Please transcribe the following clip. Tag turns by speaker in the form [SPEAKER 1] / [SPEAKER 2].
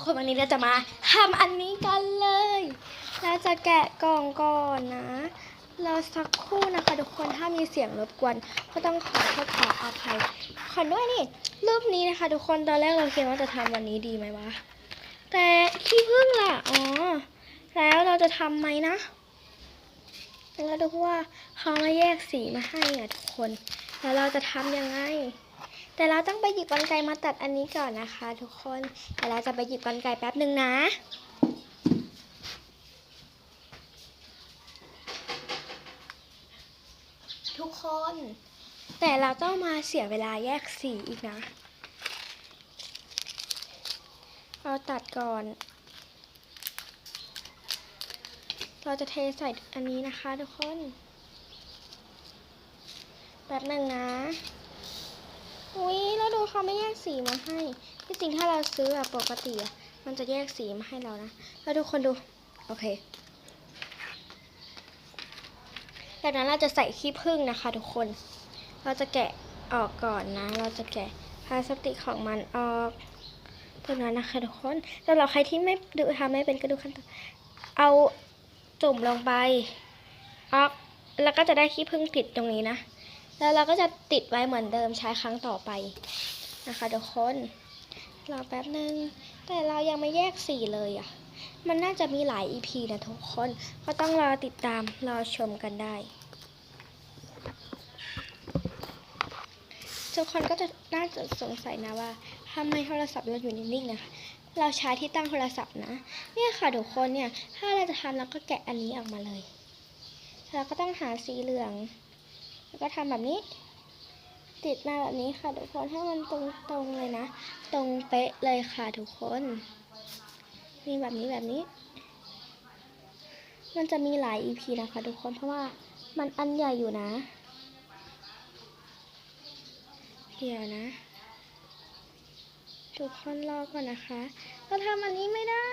[SPEAKER 1] คนวันนี้เราจะมาทำอันนี้กันเลย เราจะแกะกล่องก่อนนะ เราสักครู่นะคะทุกคนถ้ามีเสียงรบกวน ก็ต้องขอโทษขออภัยขอด้วยนี่รูปนี้นะคะ ทุกคนตอนแรกเราคิดว่าจะทำวันนี้ดีไหมวะ แต่ขี้ผึ้งล่ะอ๋อแล้วเราจะทำไหมนะแล้วดูว่าเขามาแยกสีมาให้อะทุกคน แล้วเราจะทำยังไง แต่เราต้องไปหยิบกรรไกรมาตัดอันนี้ก่อนนะคะ ทุกคนเดี๋ยวเราจะไปหยิบกรรไกรแป๊บหนึ่งนะทุกคน แต่เราต้องมาเสียเวลาแยกสีอีกนะ เราตัดก่อน เราจะเทใส่อันนี้นะคะทุกคนแป๊บหนึ่งนะ อุ้ยแล้วดูเขาไม่แยกสีมาให้ที่จริงถ้าเราซื้อแบบปกติอะมันจะแยกสีมาให้เรานะแล้วทุกคนดู โอเคจากนั้นเราจะใส่ขี้ผึ้งนะคะ ทุกคน เราจะแกะออกก่อนนะ เราจะแกะพลาสติกของมันออกตรงนั้นนะคะทุกคนสำหรับใครที่ไม่ดูทำไม่เป็นก็ดูขั้นตอนเอาจุ่มลงไปออกแล้วก็จะได้ขี้ผึ้งติดตรงนี้นะ แล้วเราก็จะติดไว้เหมือนเดิมใช้ครั้งต่อไปนะคะทุกคนรอแป๊บนึง แต่เรายังไม่แยกสีเลยอะ มันน่าจะมีหลาย EP นะทุกคน ก็ต้องรอติดตามรอชมกันได้ ทุกคนก็จะน่าจะสงสัยนะว่าทำไมโทรศัพท์เราอยู่นิ่งๆนะคะ เราใช้ที่ตั้งโทรศัพท์นะ เนี่ยค่ะทุกคนเนี่ย ถ้าเราจะทำเราก็แกะอันนี้ออกมาเลย เราก็ต้องหาสีเหลือง แล้วก็ทำแบบนี้ ติดมาแบบนี้ค่ะทุกคนให้มันตรงๆเลยนะ ตรงเป๊ะเลยค่ะทุกคนมีแบบนี้แบบนี้ มันจะมีหลาย EP นะคะ ทุกคนเพราะว่ามันอันใหญ่อยู่นะ เดี๋ยวนะ ทุกคนรอก่อนนะคะเราทำอันนี้ไม่ได้